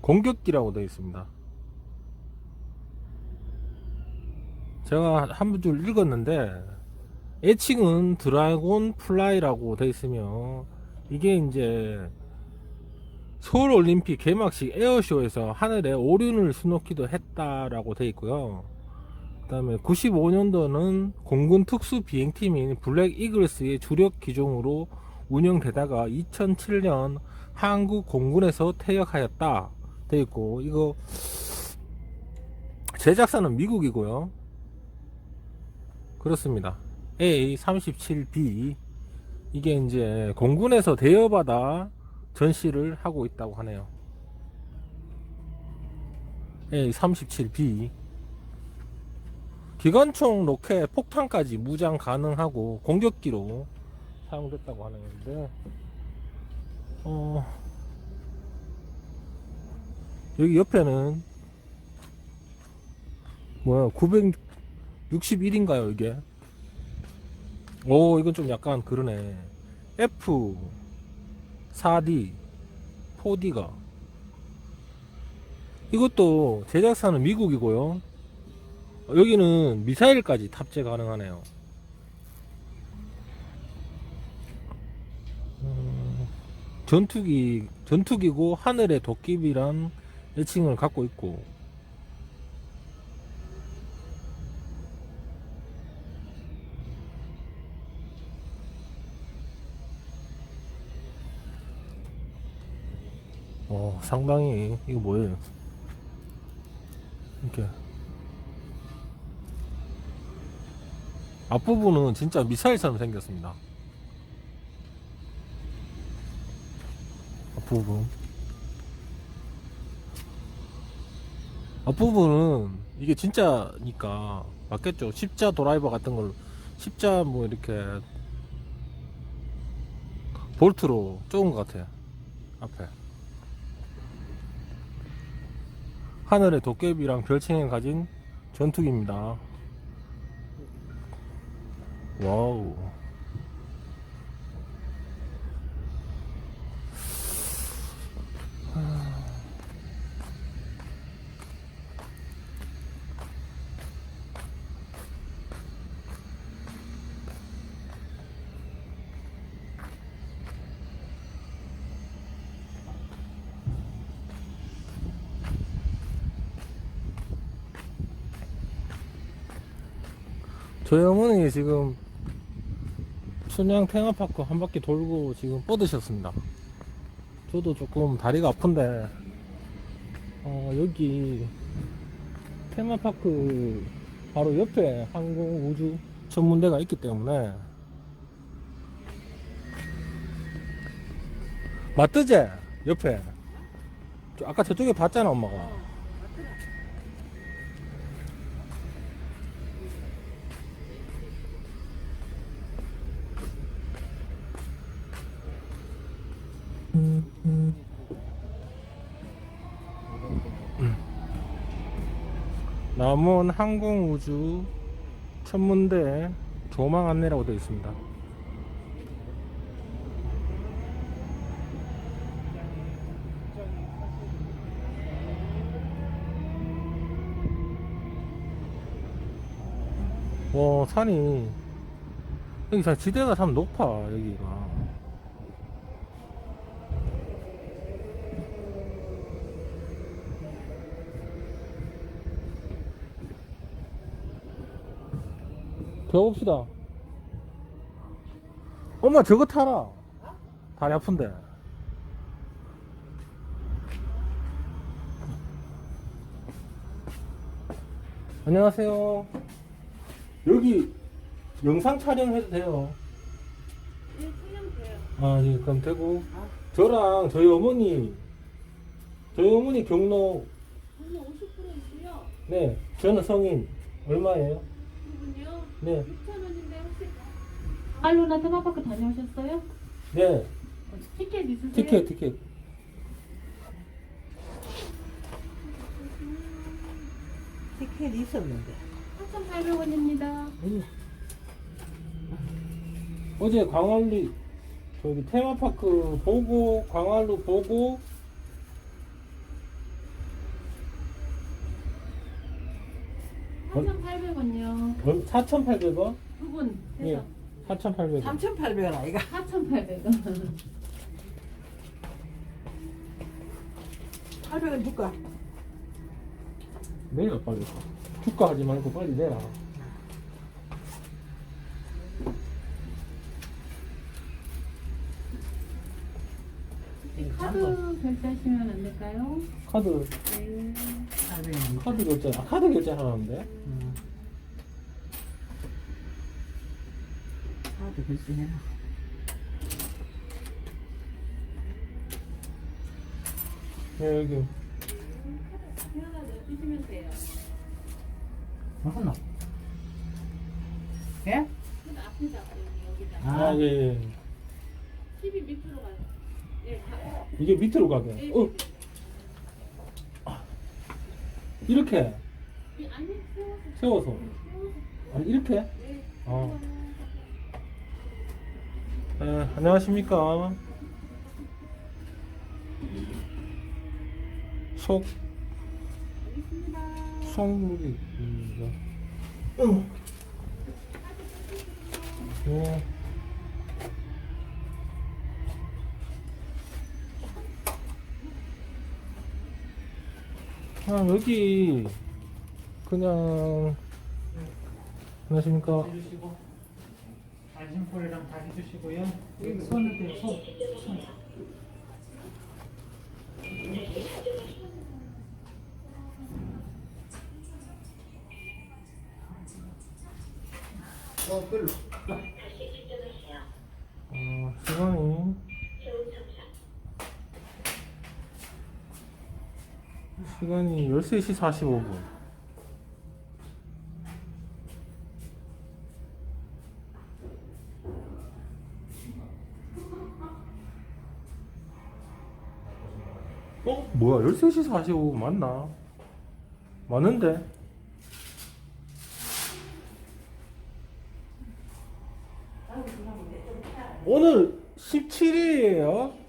공격기라고 되어 있습니다. 제가 한 줄 읽었는데 애칭은 드라곤 플라이라고 되어 있으며 이게 이제 서울 올림픽 개막식 에어쇼에서 하늘에 오륜을 수놓기도 했다라고 되어 있고요. 그다음에 95년도는 공군 특수 비행팀인 블랙 이글스의 주력 기종으로 운영되다가 2007년 한국 공군에서 퇴역하였다 되어 있고 이거 제작사는 미국이고요. 그렇습니다. A37B 이게 이제 공군에서 대여받아 전시를 하고 있다고 하네요. A37B 기관총 로켓 폭탄까지 무장 가능하고 공격기로 사용됐다고 하는데 어 여기 옆에는 뭐야 961인가요 이게? 오 이건 좀 약간 그러네. F 4D 4D가. 이것도 제작사는 미국이고요. 여기는 미사일까지 탑재 가능하네요. 음, 전투기 전투기고 하늘의 도끼비란 애칭을 갖고 있고. 어 상당히 이거 뭐예요? 이렇게. 앞부분은 진짜 미사일처럼 생겼습니다. 앞부분 앞부분은 이게 진짜니까 맞겠죠. 십자 드라이버 같은 걸 십자 뭐 이렇게 볼트로 쪼은 것 같아요. 앞에. 하늘의 도깨비랑 별칭을 가진 전투기입니다. 와우 저희 어머니 지금 춘향 테마파크 한 바퀴 돌고 지금 뻗으셨습니다. 저도 조금 다리가 아픈데, 어, 여기 테마파크 바로 옆에 항공우주 전문대가 있기 때문에, 맞드제? 옆에. 저 아까 저쪽에 봤잖아, 엄마가. 남원 항공우주 천문대 조망 안내라고 되어 있습니다. 와 산이 여기 참 지대가 참 높아 여기가 배워봅시다. 엄마 저거 타라. 다리 아픈데. 안녕하세요. 여기 영상 촬영해도 돼요. 네, 촬영돼요. 아, 예, 그럼 되고. 저랑 저희 어머니, 저희 어머니 경로, 저는 50%이고요. 네, 저는 성인. 얼마예요? 네, 6,000원인데 혹시 알로나 테마파크 다녀오셨어요? 네, 어, 티켓 있으세요? 티켓, 티켓. 티켓 있었는데. 3,800원입니다. 어제 광안리 저기 테마파크 보고 광안루 보고 4,800원요. 4,800원? 두분 예. 해서 4,800원. 3,800원 아이가 4,800원. 800원 줄까? 내려 빨리. 주가 하지 말고 빨리 내라. 카드 결제하시면 안 될까요? 카드 네. 800원 카드 결제 아 카드 결제 하라는데? 음. 카드 결제 해라 예 여기. 무슨 예? 여기. 아. 아 예, 예. TV 밑으로 가요. 네, 가. 이게 밑으로 가게. 네. 어. 아. 이렇게 이 안에 세워서. 아니 이렇게? 네. 어. 네, 안녕하십니까. 속 송물입니다. 네. 아 여기 그냥 안녕하십니까. 안심콜이랑 다 해주시고요. 손을 대요. 손. 손. 어 별로 어, 시간이 시간이 13시 45분 어? 뭐야 13시 45분 맞나? 맞는데? 오늘 17일이에요.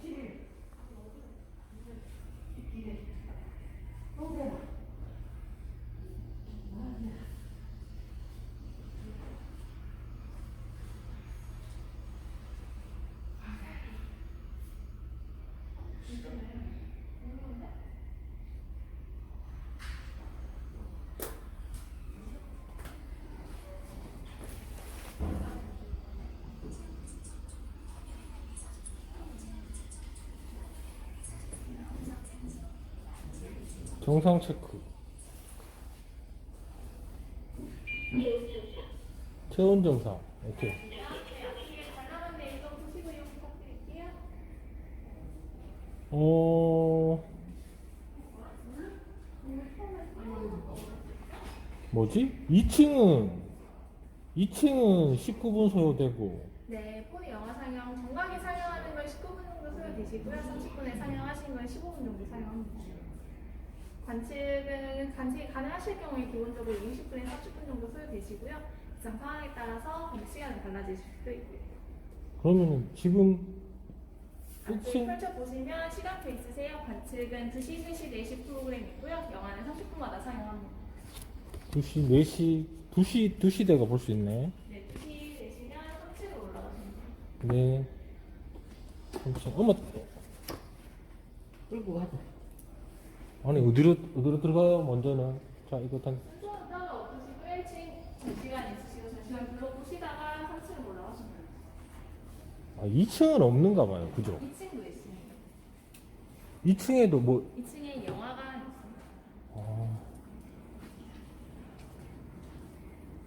정상 체크. 체온 정상. 오케이. 어. 뭐지? 2층은 2층은 19분 소요되고 네, 폰의 영화 상영, 정각에 상영하는 건 19분 정도 소요되시고요. 30분에 상영하신 건 15분 정도 사용합니다. 관측은 관측이 가능하실 경우에 기본적으로 20분에 30분 정도 소요되시고요. 기상 상황에 따라서 시간이 달라지실 수도 있고요. 그러면 지금 관측 1층 펼쳐보시면 시간표 있으세요. 관측은 2시, 3시, 4시 프로그램 있고요. 영화는 30분마다 상영합니다. 2시 4시 2시 2시 대가 볼 수 있네. 네, 2시 되시면 3층으로 올라가시면 돼요. 네. 잠시만. 어머 끌고 가자 아니 어디로 어디로 들어가요 먼저는 자 이거 단 따로 없으시고 1층 전시관 있으시고 전시관 둘러보시다가 3층으로 올라가시면 돼요. 아, 2층은 없는가 봐요 그죠 2층도 있습니다. 2층에도 뭐 2층에 영화관 있습니다. 아.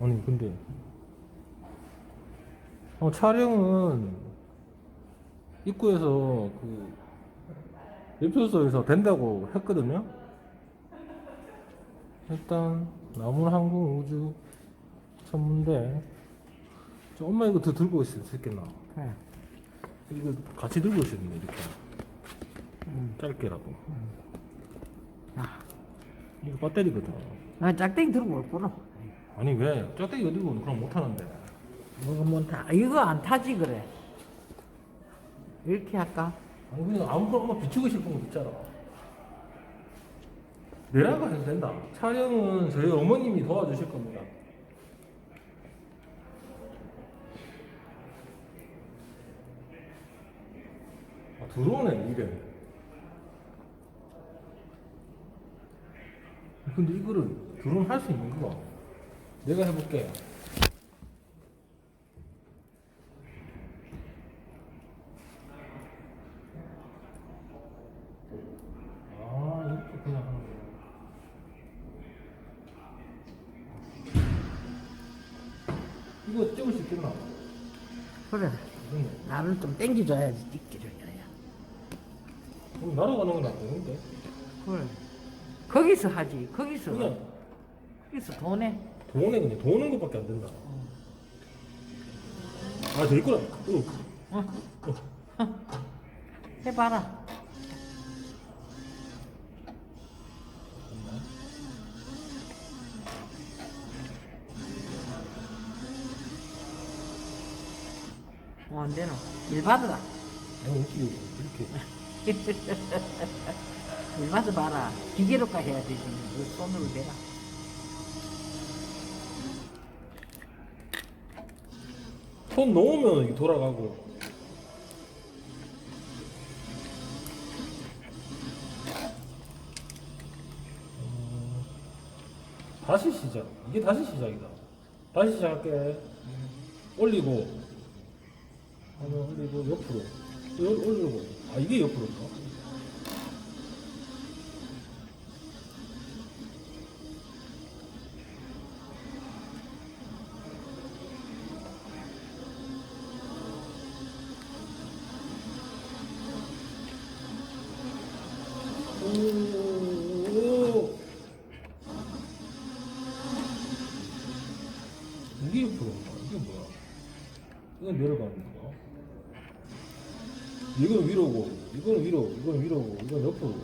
아니 근데 어, 촬영은 입구에서 그 웹소서에서 된다고 했거든요. 일단 남원항공우주 천문대. 저 엄마 이거 더 들고 있을 수 있겠나. 네. 이거 같이 들고 있었는데 이렇게. 음. 짧게라도. 아, 이거 배터리거든. 아 짝대기 들고 올구나. 아니 왜? 짝대기 어디고 그럼 못하는데. 뭐가 못타 이거 안 타지 그래. 이렇게 할까? 그냥 아무 거나 엄마 비추고 싶은 거 있잖아 내라고 해도 된다. 촬영은 저희 어머님이 도와주실 겁니다. 아, 들어오네, 이래. 근데 이거를 드론 할 수 있는 거야. 내가 해볼게. 아, 이렇게 그냥 하는 거야. 이거 찍을 수 있겠나? 그래. 이거는. 나를 좀 땡겨줘야지 찍기줘야. 그럼 날아가는 건 안 되는데. 그래. 거기서 하지. 거기서. 그냥 거기서 돈에. 돈에 그냥 도는 것밖에 안 된다. 아, 돼 있구나. 어. 해봐라. 어, 안 되노. 일 받으라. 아니, 이렇게, 이렇게. 일 받아봐라. 기계로까 해야 되지. 그 손으로 대라. 손 놓으면 돌아가고. 음, 다시 시작. 이게 다시 시작이다. 다시 시작할게. 올리고. 하면 올리고, 옆으로. 올리고. 아, 이게 옆으로인가? 이건 위로고, 이건 위로, 이건 위로고, 이건 옆으로.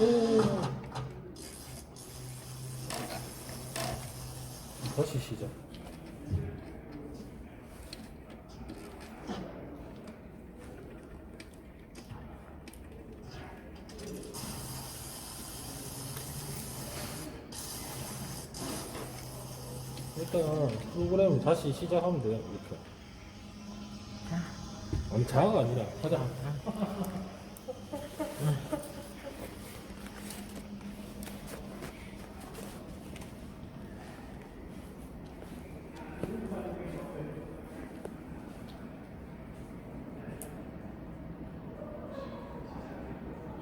오. 다시 시작. 일단 프로그램을 다시 시작하면 돼요 이렇게 아니 자가 아니라 하자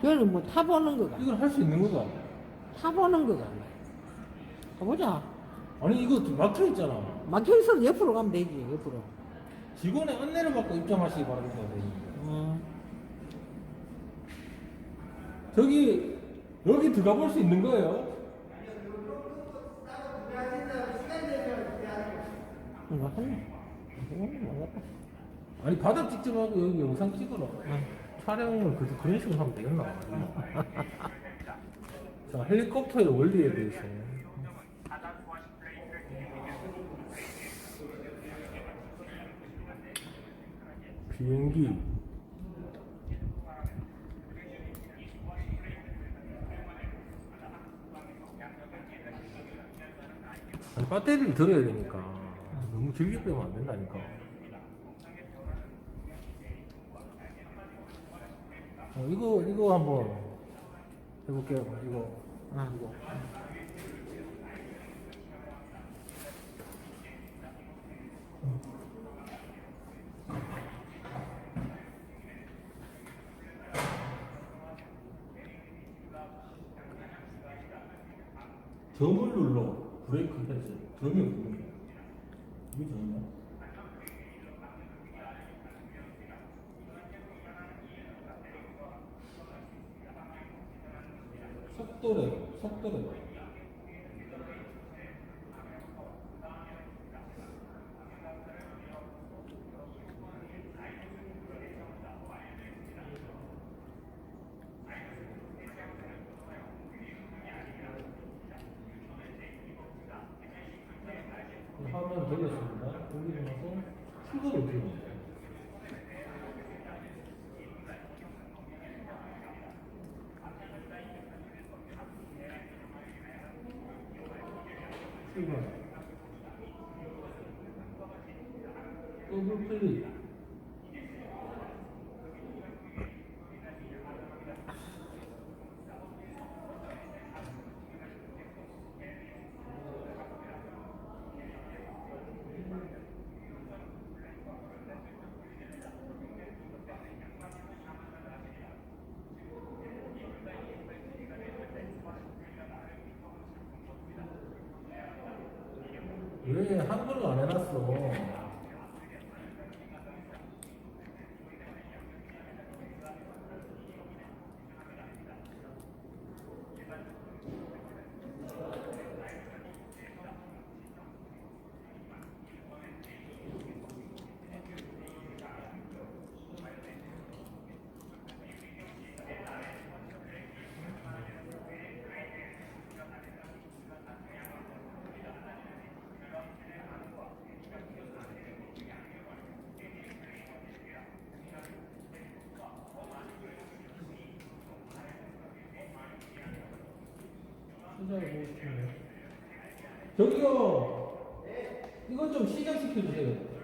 그거는 뭐 타보는 거가. 이걸 할 수 있는 거다 타보는 거가. 가보자. 아니 이거 막혀 있잖아 막혀 있어도 옆으로 가면 되지. 옆으로. 직원의 안내를 받고 입장하시기 바랍니다 음. 저기 여기 들어가 볼 수 있는 거예요 이거 하네. 아니 바닥 찍지 말고 여기 영상 찍어라 촬영을 그, 그런 식으로 하면 되겠나 자 헬리콥터의 원리에 대해서 비행기. 아니 배터리를 들어야 되니까. 너무 길게 빼면 안 된다니까. 어, 이거 이거 한번 해볼게요. 이거. 아. 이거 점을 눌러 브레이크 해서 점이 없는 거야 이게 점이야? 속도래 속도래 화면 돌렸습니다. 돌리고 나서 출력을 어떻게 합니까? 출발. 더블 클릭. 왜 한글을 안 해놨어? 저기요! 이건 좀 시작시켜주세요.